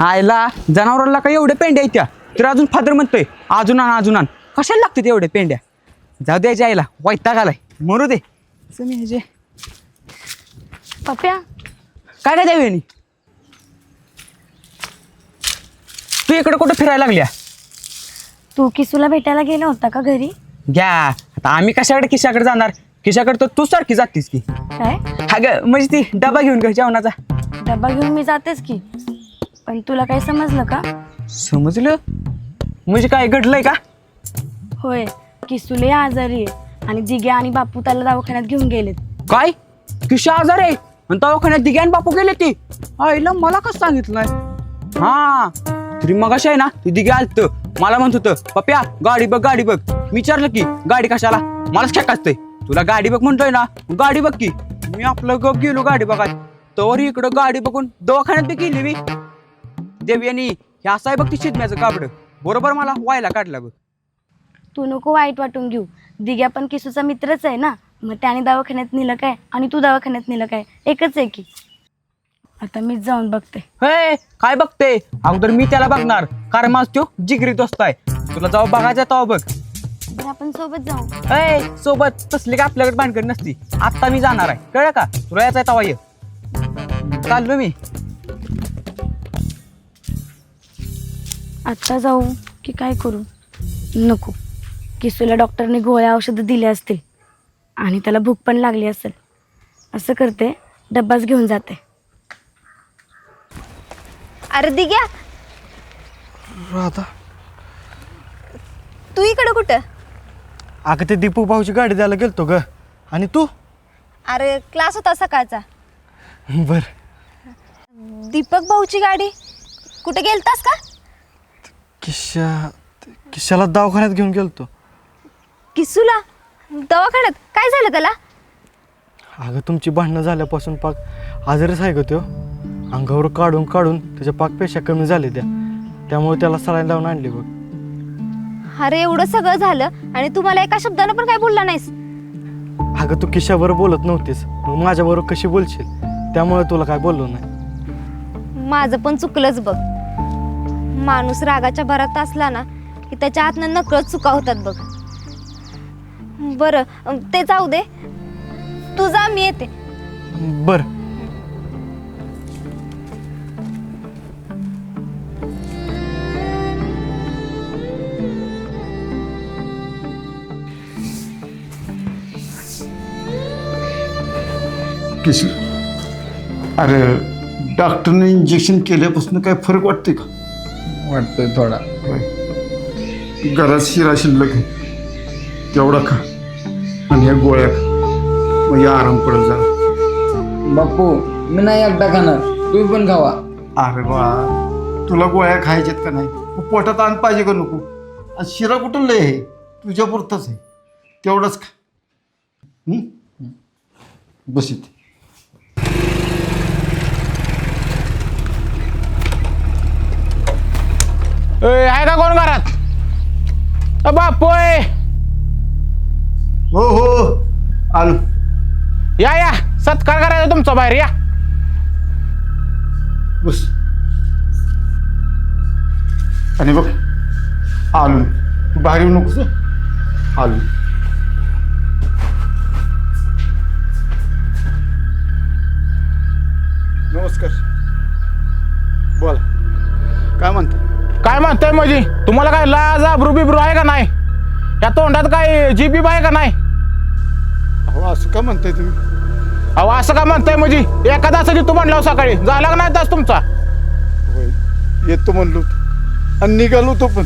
आयला जनावराला काय एवढ्या पेंड्या आहेत त्या? तर अजून फादर म्हणतोय अजून आण अजून आण. कशाला लागते एवढ्या पेंड्या जाऊ द्यायच्या आईला वैताग आलाय. मरू दे. पप्या. काय काय द्यावी? तू इकडे कुठं फिरायला लागल्या? तू किसूला भेटायला गेला होता का घरी? घ्या. आता आम्ही कशाकडे किशाकडे जाणार? किशाकडे तर तू सारखी जातीस की. काय? हा ग म्हणजे ती डबा घेऊन घ्या जेवणाचा. डबा घेऊन मी जातेच की. पण तुला काही समजलं का? समजलं? म्हणजे काय घडलंय का? होय किसूले आजारी आहे आणि दिग्या आणि बापू त्याला दवाखान्यात घेऊन गेलेत. काय? किशा आजार आहे? आणि दवाखान्यात दिग्यान बापू गेले ती? आईला मला कसं सांगितलं नाही हा तरी मग आहे ना ती दिघे आलत. मला म्हणत होतं पप्या गाडी बघ गाडी बघ. मी विचारलं की गाडी कशाला? मलाच खेक असतंय. तुला गाडी बघ म्हणतोय ना गाडी बघ की. मी आपलं गप गेलो गाडी बघाय तर इकडं गाडी बघून दवाखान्यात बी गेली मी. देवयानी हे असं आहे बघ ती शिदम्याचं कापड. बरोबर मला? व्हायला काढलं बघ. तू नको वाईट वाटून घेऊ. दिग्या पण किसूचा मित्रच आहे ना? मग त्याने दवाखान्यात नेलं काय? आणि तू दवाखान्यात नेलं काय? एकच आहे की. आता मीच जाऊन बघते. हे काय बघते? अगोदर मी त्याला बघणार. कारण माझ तो जिगरी दोस्त आहे. तुला जाऊ बघायचा तो बघ. आपण सोबत जाऊ. ए सोबत? तसली का आपल्याकडे भानगड नसती. आत्ता मी जाणार आहे. कळलं का? तुला यायचं तवा ये. चाललो मी. आत्ता जाऊ की काय करू? नको. किसूला डॉक्टरने गोळ्या औषधं दिले असतील आणि त्याला भूक पण लागली असेल. असं करते डब्बाच घेऊन जाते. अरे दिग्या! राधा. तू इकडं कुठं? अगं ते दीपू भाऊची गाडी द्यायला गेलतो ग. आणि तू? अरे क्लास होता सकाळचा. बर. दीपक भाऊची गाडी? कुठे गेलतास का? किशा किशाला दवाखान्यात घेऊन गेलतो. किसूला? दवाखान्यात? काय झालं त्याला? अगं तुमची भांडणं झाल्यापासून पाक आजारीच आहे ग तो. अंगावर काढून काढून त्याच्या पाक पेशा कमी झाले त्या. त्यामुळे त्याला सलाईन लावून आणली बघ. अरे एवढं सगळं झालं आणि तुम्हाला एका शब्दानं पण काय बोलला नाहीस? अगं तू किशाबरोबर बोलत नव्हतीस. मग माझ्याबरोबर कशी बोलशील? त्यामुळे तुला काय बोललो नाही. माझं पण चुकलंच बघ. माणूस रागाच्या भरात असला ना की त्याच्या हातनं नकळत चुका होतात बघ. बरं ते जाऊ दे. तू जा मी येते. बर. किशोर अरे डॉक्टरने इंजेक्शन केल्यापासून काय फरक वाटते का? वाटतोय थोडा. घरात शिरा शिल्लक आहे. तेवढा खा. आणि या गोळ्या खा. मग या आराम पडेल जरा बापू मी नाही एकटा खाणार. तुम्ही पण खावा. अरे बा तुला गोळ्या खायच्यात का नाही? पोटात आण पाहिजे का नको? आणि शिरा कुठं लय आहे? तुझ्या पुरताच आहे. तेवढंच खा. हं? बस इथे. आहे का कोण घरात? बापोय हो हो आलो. या या. सत्कार करायचा तुमचा बाहेर या. बस. आणि बघ आलो. तू बाहेर येऊ नकोस? आलो. नमस्कार. बोला. काय म्हणता? काय म्हणताय म्हणजे तुम्हाला काय लाज आब्रू बिब्रू आहे का नाही? या तोंडात काय जी बीब आहे का नाही? अहो असं का म्हणताय तुम्ही? अहो असं का म्हणताय म्हणजे एका तासाची तू म्हणला सकाळी. झाला का नाही तास तुमचा? होय येतो म्हणलो होतो. आणि निघालो होतो पण.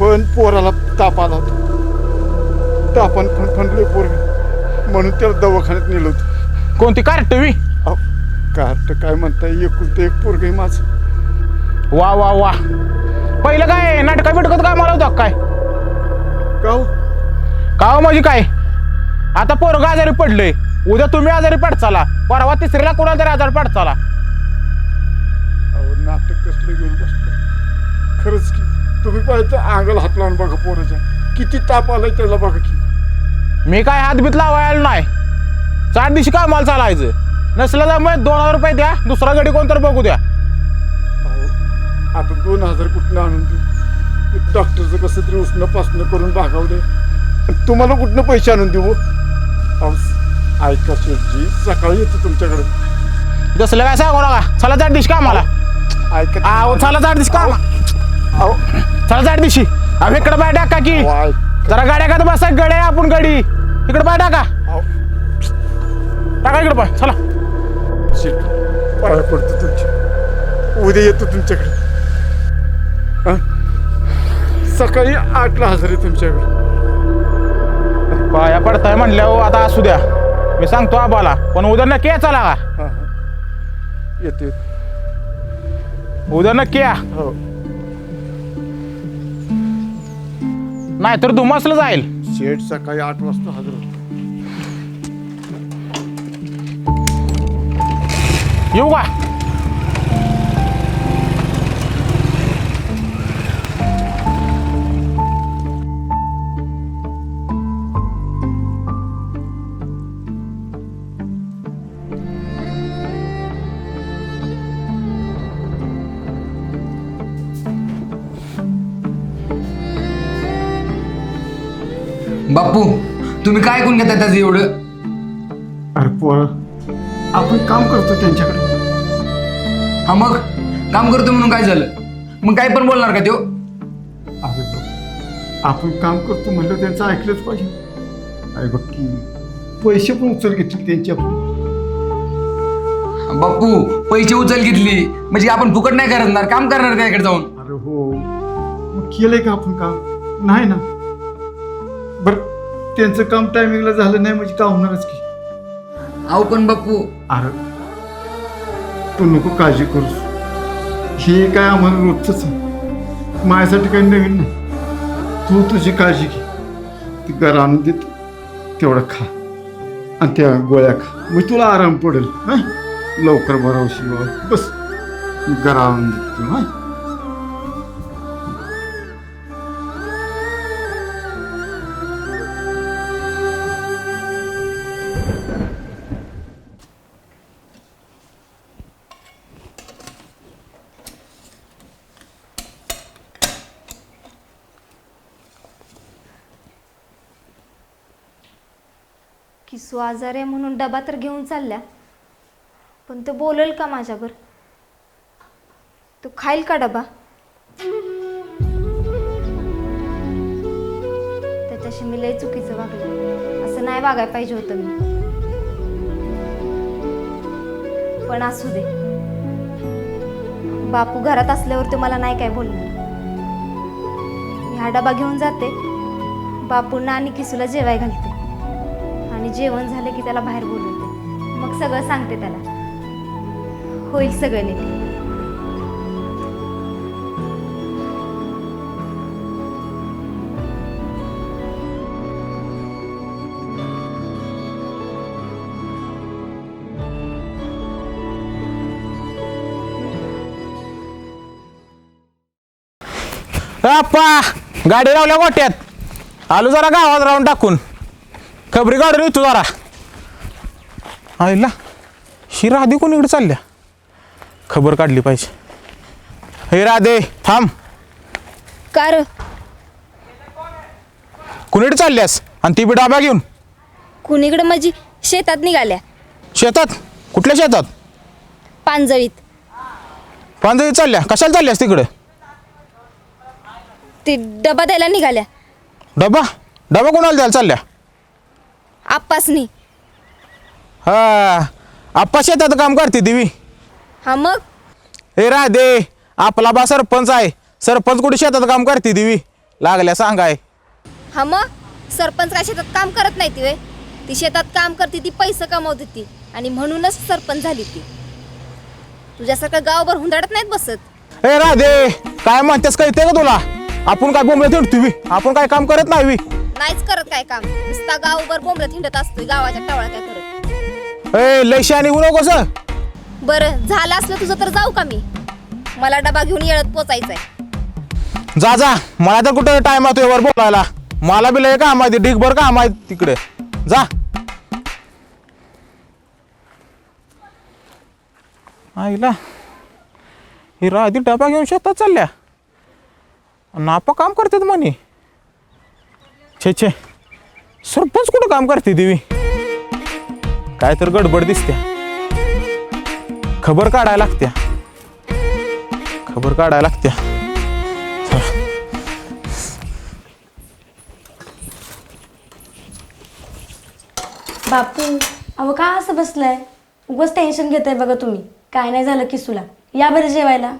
पण पोराला ताप आला होता. तापान फणफणले पोरग म्हणून त्याला दवाखान्यात नेलं होतं. कोणती कार्टवी अहो कार्ट काय म्हणताय? एकुलतं एक पोरग आहे माझं. वा वा वा. पहिलं काय? नाटका बिटकत काय मला होतं? काय? का हो का हो म्हणजे काय? आता पोरग आजारी पडलंय. उद्या तुम्ही आजारी पडचाला. परवा तिसरीला कोणाला तरी आजारी पडचाला. अहो नाटक कसलं घेऊन बसताय? खरंच की तुम्ही पाहिजे अंगाला हात लावून बघा पोराच्या. किती ताप आलाय त्याला बघा की. मी काय हात बीत लावायला नाही. चार दिवशी कामाला चालायचं. नसलं तर मग दोन हजार रुपये द्या. दुसरा गडी कोणतर बघू द्या. आता दोन हजार कुठनं आणून देऊ डॉक्टरचं कसं तरी उष्ण पासणं करून भागावले तुम्हाला कुठनं पैसे आणून देऊ? ऐका शेठजी सकाळी येतो तुमच्याकडे. जसलं काय सांगू नका? चला जाट दिश का आम्हाला? ऐका. आहो चला जाट दिश का अहो, चला जाट दिशी. आम्ही इकडे बाय टाका की. जरा गाड्या का बसा गड्या आपण गडी इकडे बाय टाका. टाका इकडे पाय. चला. पाया पडतो तुमच्या. उद्या येतो तुमच्याकडे? सकाळी आठला हजर आहे तुमच्याकडे. पाया पडताय म्हणल्यावर आता असू द्या. मी सांगतो आबाला पण उद्या नक्की या चला का हां हां. येतो उद्या नक्की या. हो. नाहीतर दुमसलं जाईल. शेठ सकाळी आठ वाजता हजर होतो. येऊ का? बापू तुम्ही काय ऐकून घेता त्याचं एवढं? अरे पोरा आपण काम करतो त्यांच्याकडे. हा मग? काम करतो म्हणून काय झालं? मग काय पण बोलणार का त्यो? अरे बघ, आपण काम करतो म्हणलं त्यांचं ऐकलंच पाहिजे. अरे बघ की पैसे पण उचल घेतले त्यांच्या. बापू पैसे उचल घेतली. म्हणजे आपण फुकट नाही करणार काम करणार त्याकडे जाऊन? अरे हो मग केलंय का आपण काम? नाही ना. त्यांचं काम टायमिंगला झालं नाही म्हणजे का होणारच की? अहो पण बापू. अरे तू नको काळजी करूस हे काय आम्हाला रोजच माझ्यासाठी काही नवीन नाही. तू तुझी काळजी घे. ती घर आणून देत तेवढं खा. आणि त्या गोळ्या खा. मग तुला आराम पडेल. हां? लवकर बरं बाबा. बस. मी घर आणून देतो. तुला हां? किसू आजार आहे म्हणून डबा तर घेऊन चालल्या. पण तो बोलेल का माझ्यावर? तो खाईल का डबा? त्याच्याशी मी लय चुकीचं वागलं. असं नाही वागायला पाहिजे होतं मी. पण असू दे. बापू घरात असल्यावर तुम्हाला मला नाही काय बोलणार. मी हा डबा घेऊन जाते. बापूंना आणि किसूला जेवाय घालते. आणि जेवण झालं की त्याला बाहेर बोलवते. मग सगळं सांगते त्याला. होईल सगळं नीट. अप्पा गाडी लावल्या गोट्यात. आलो जरा गावात राहून टाकून. खबरी काढून येतो जरा. आईला ही राधे कोणीकडे चालल्या? खबर काढली पाहिजे. हे राधे थांब. कार कुणीकडे चालल्यास? आणि ती बी डाबा घेऊन. कुणीकडे माझी? शेतात निघाल्या. शेतात? कुठल्या शेतात? पांजळीत पांजरी चालल्या. कशाला चालल्यास तिकडे? ते डबा द्यायला निघाल्या. डबा? डबा कोणाला द्यायला चालल्या? आप्पासनी हा आप्पा शेतात काम करते देवी हा मग? हे राधे आपला बा सरपंच आहे. सरपंच कुठे शेतात काम करते देवी लागल्या सांगाय. हा मग? सरपंच काय शेतात काम करत नाही ती वे ती शेतात काम करते ती पैसे कमवते ती. आणि म्हणूनच सरपंच झाली ती. तुझ्यासारखं गावभर हुंदडत नाहीत बसत. ए राधे काय म्हणतेस काय ते का तुला? आपण काय बोंबले बी? आपण काय काम करत नाही नाहीच करत काय काम? नुसता गावभर बोंबलत हिंडत असतोय गावाच्या टवळा काय करत? ए लय शानी होऊ नकोस हं. बरं झालं असलं तुझं तर जाऊ का मी? मला डबा घेऊन येळत पोचायचंय. जा जा. मला तर कुठं टाइम आहे वर बोलायला. मला बी लय काम आहे ढिगभर काम आहे तिकडे. जा. आईला ही राधी डबा घेऊन शेतात चालल्या. नापा काम करतात म्हणे. छे छे. सरपंच कुठं काम करते देवी? काय तर गडबड दिसत्या खबर काढायला लागत्या. खबर काढायला लागत्या. बापू अहो का असं बसलाय? उगाच टेन्शन घेत आहे बघा तुम्ही. काय नाही झालं किसूला. या बरं जेवायला.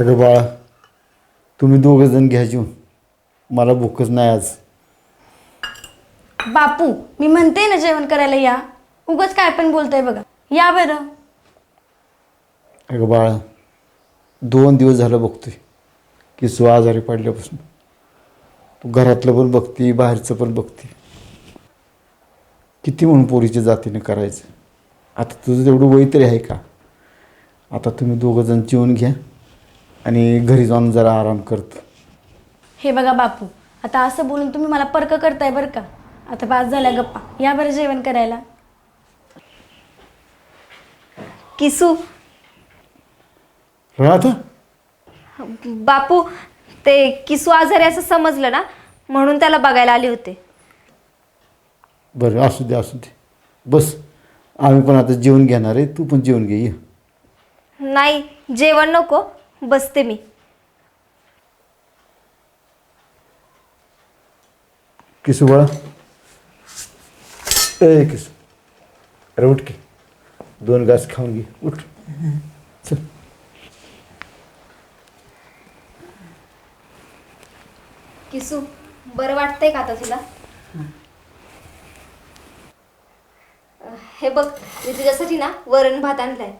अगं बाळा तुम्ही दोघं जण घ्या जेवून. मला भूकच नाही आज. बापू मी म्हणते ना जेवण करायला या. उगाच काय पण बोलताय बघा. या बरं. अगं बाळा दोन दिवस झालं बघतोय. की सो आजारी पडल्यापासून. तू घरातलं पण बघती बाहेरचं पण बघती. किती म्हणून पोरीच्या जातीने करायचं? आता तुझं तेवढं वय तरी आहे का? आता तुम्ही दोघं जण जेवून घ्या आणि घरी जाऊन जरा आराम करतो. हे बघा बापू आता असं बोलून तुम्ही मला पर्क करताय बरं का? आता पास झाल्या गप्पा. या बरं जेवण करायला. किसू. राधा. बापू ते किसू आजारी असं समजलं ना? म्हणून त्याला बघायला आले होते. बरं असू दे असू दे. बस आम्ही पण आता जेवण घेणार आहे. तू पण जेवण घे ये. नाही जेवण नको. बसते मी. किसू बाळा? ए किसू. अरे उठ की. दोन घास खाऊन घे. उठ. चल. किसू बरं वाटतंय का आता तुला? हे. बघ मी तुझ्यासाठी ना वरण भात आणलाय.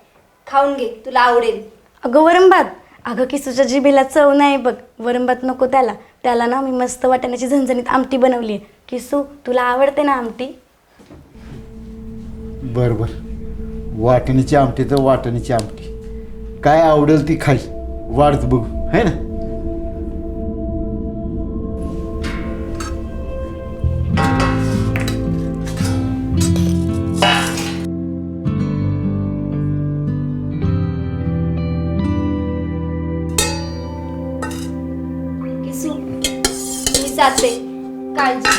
खाऊन घे तुला आवडेल. अगं वरंभात अगं किसूच्या जिभेला चव नाही बघ वरंबात नको त्याला. त्याला ना मी मस्त वाटाण्याची झणझणीत आमटी बनवली आहे किसू तुला आवडते ना आमटी? बरं बरं. वाटणीची आमटी तर वाटणीची आमटी. काय आवडेल ती खाई. वाढत बघू. है ना? जाते. काळजी.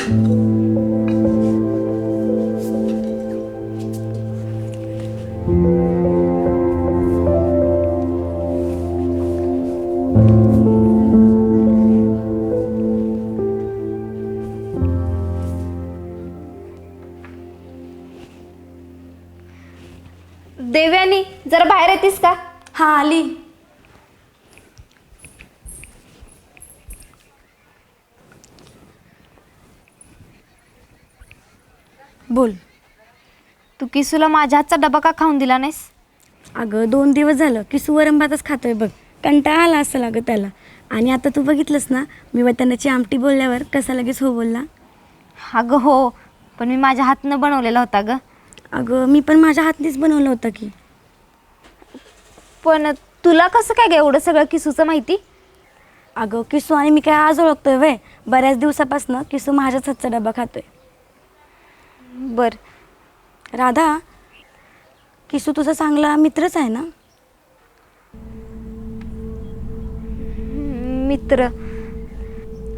देव्यानी जरा बाहेर येतेस का? हा आली. बोल. तू किसूला माझ्या हातचा डबा का खाऊन दिला नाहीस? अगं दोन दिवस झालं की सुवरंभातच खातोय बघ. कंटाळा आला असं अगं त्याला. आणि आता तू बघितलंस ना मी वतनाची आमटी बोलल्यावर कसा लगेच हो बोलला? अगं हो पण मी माझ्या हातनं बनवलेला होता ग. अगं मी पण माझ्या हातनीच बनवलं होतं की. पण तुला कसं काय ग एवढं सगळं किसूचं माहिती? अगं किसू आणि मी काय आज ओळखतोय वय. बऱ्याच दिवसापासून किसू माझ्याच हातचा डबा खातोय. बर. राधा किसू तुझा चांगला मित्रच आहे ना? मित्र.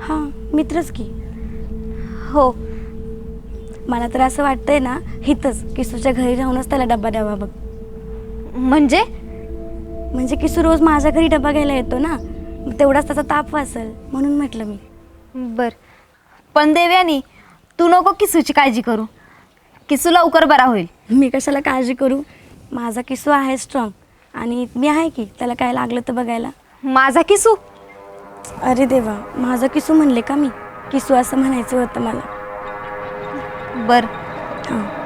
हां मित्रच की. हो. मला तर असं वाटतंय ना हिथंच किसूच्या घरी राहूनच त्याला डबा द्यावा बघ. म्हणजे? म्हणजे किसू रोज माझ्या घरी डबा घ्यायला येतो ना तेवढाच त्याचा ताप वाचल म्हणून म्हटलं मी. बर. पण देव्यानी तू नको किसूची काळजी करू. किसू लवकर बरा होईल. मी कशाला काळजी करू? माझा किसू आहे स्ट्रॉंग आणि मी आहे की त्याला काय लागलं तर बघायला? माझा किसू? अरे देवा माझा किसू म्हणले का मी? किसू असं म्हणायचं होतं मला. बर. हां.